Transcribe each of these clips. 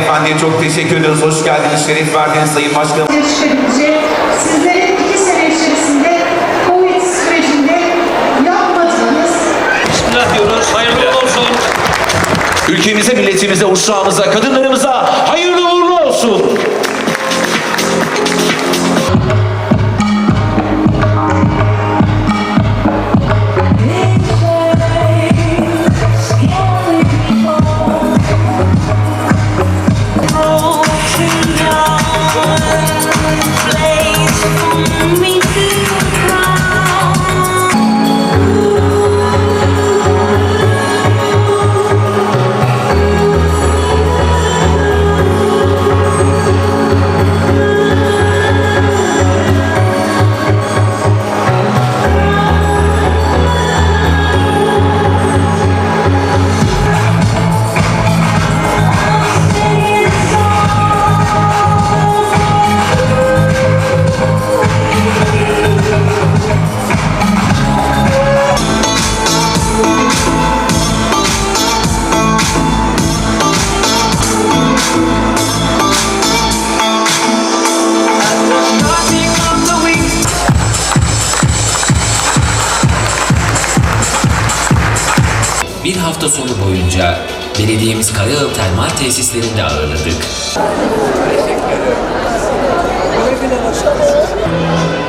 Beyefendi'ye çok teşekkür ediyoruz. Hoş geldiniz, şeref verdiniz Sayın Başkanım. yarışlarımızı sizlerin iki sene içerisinde Covid sürecinde yapmadığınız Bismillah diyoruz. Hayırlı olsun. Ülkemize, milletimize, uşağımıza, kadınlarımıza hayırlı Bir hafta sonu boyunca belediyemiz Karayel Termal Tesislerinde ağırladık. Kadınlarımıza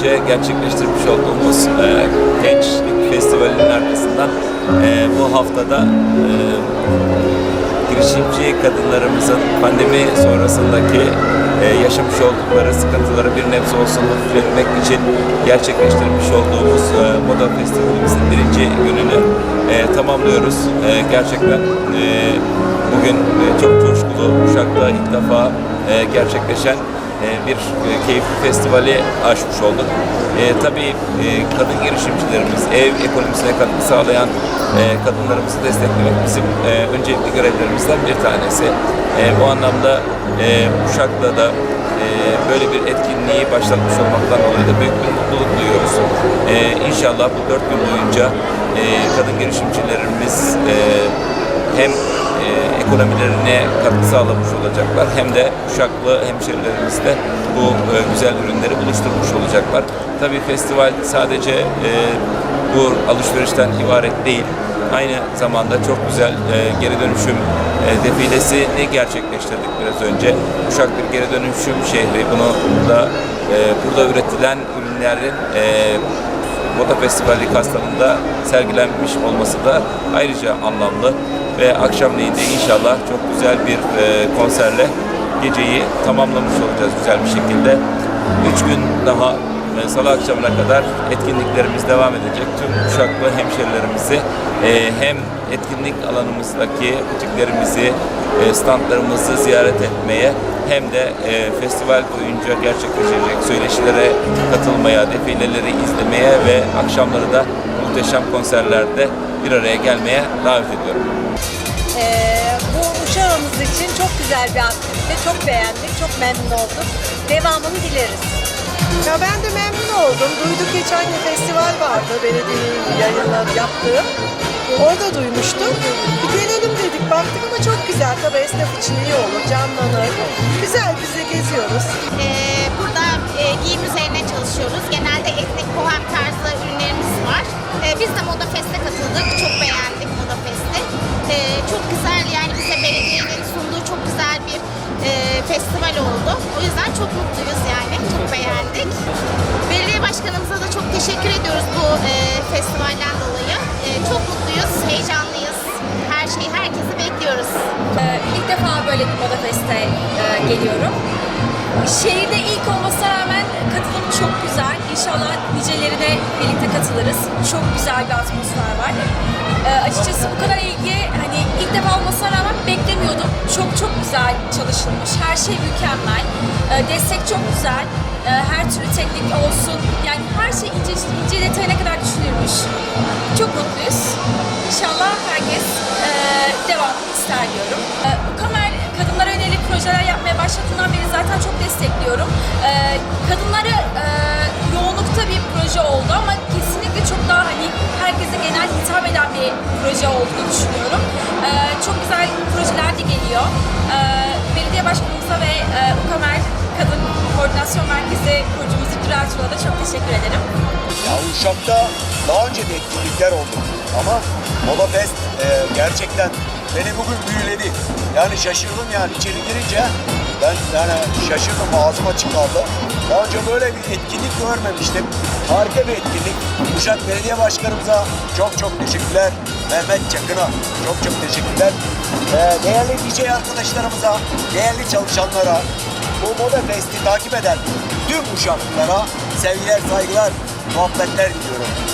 önce gerçekleştirmiş olduğumuz e, Gençlik Festivali'nin arkasından e, bu haftada e, girişimci kadınlarımızın pandemi sonrasındaki e, yaşamış oldukları sıkıntıları bir nebze olsun hafifletmek için gerçekleştirmiş olduğumuz e, Moda Festivalimizin birinci gününü e, tamamlıyoruz. E, gerçekten e, bugün e, çok coşkulu Uşak'ta ilk defa e, gerçekleşen bir e, keyifli festivali açmış olduk. E, tabii e, kadın girişimcilerimiz, ev ekonomisine katkı sağlayan e, kadınlarımızı desteklemek bizim e, öncelikli görevlerimizden bir tanesi. E, bu anlamda e, Uşak'ta da e, böyle bir etkinliği başlatmış olmaktan dolayı da büyük bir mutluluk duyuyoruz. E, inşallah bu dört gün boyunca e, kadın girişimcilerimiz e, hem e, ekonomilerine katkı sağlamış olacaklar hem de Uşaklı hemşerilerimizle bu e, güzel ürünleri buluşturmuş olacaklar. Tabii festival sadece e, bu alışverişten ibaret değil. Aynı zamanda çok güzel e, geri dönüşüm e, defilesini gerçekleştirdik biraz önce. Uşak bir geri dönüşüm şehri. Bunu da e, burada üretilen ürünlerin e, Moda Festivali kapsamında sergilenmiş olması da ayrıca anlamlı ve akşamleyin de inşallah çok güzel bir e, konserle geceyi tamamlamış olacağız güzel bir şekilde. Üç gün daha e, salı akşamına kadar etkinliklerimiz devam edecek. Tüm Uşaklı hemşerilerimizi e, hem etkinlik alanımızdaki butiklerimizi, e, standlarımızı ziyaret etmeye hem de e, festival boyunca gerçekleşecek söyleşilere katılmaya, defileleri izlemeye ve akşamları da muhteşem konserlerde bir araya gelmeye davet ediyorum. Ee, bu uşağımız için çok güzel bir aktivite. Çok beğendik, çok memnun olduk. Devamını dileriz. Ya ben de memnun oldum. Duyduk geçen gün festival vardı belediyenin yayınladı yaptığı. Orada duymuştum. Bir gelelim dedik baktık ama çok güzel. Tabii esnaf için iyi olur, canlanır. Güzel biz de geziyoruz. Ee, burada e, giyim üzerine çalışıyoruz. Genelde etnik bohem tarzı çok mutluyuz yani. Çok beğendik. Belediye başkanımıza da çok teşekkür ediyoruz bu e, festivalden dolayı. E, çok mutluyuz, heyecanlıyız. Her şeyi, herkesi bekliyoruz. Ee, ilk defa böyle bir moda feste e, geliyorum. Şehirde ilk olmasına rağmen katılım çok güzel. İnşallah niceleri de birlikte katılırız. Çok güzel bir atmosfer var. Ee, açıkçası bu kadar ilgi hani ilk defa olmasına rağmen beklemiyordum. Çok çok güzel çalışılmış. Her şey mükemmel. E, destek çok güzel. E, her türlü teknik olsun. Yani her şey ince, ince detayına kadar düşünülmüş. Çok mutluyuz. İnşallah herkes e, devamını ister diyorum. E, bu kamer kadınlara yönelik projeler yapmaya başladığından beri zaten çok destekliyorum. Kadınlara e, yoğunlukta bir proje oldu ama kesinlikle çok daha hani herkese genel hitap eden bir proje olduğunu düşünüyorum. Çok güzel projeler de geliyor. Belediye başkanımıza ve e, Ukamer Kadın Koordinasyon Merkezi kurucumuz Ertuğrul'a da çok teşekkür ederim. Ya Uşak'ta daha önce de etkinlikler oldu. Ama Moda Fest e, gerçekten beni bugün büyüledi. Yani şaşırdım yani içeri girince ben yani şaşırdım ağzım açık kaldı. Daha önce böyle bir etkinlik görmemiştim. Harika bir etkinlik. Uşak Belediye Başkanımıza çok çok teşekkürler. Mehmet Çakın'a çok çok teşekkürler. E, değerli DJ arkadaşlarımıza, değerli çalışanlara, bu Moda Fest'i takip eden tüm Uşaklılara sevgiler, saygılar, muhabbetler diliyorum.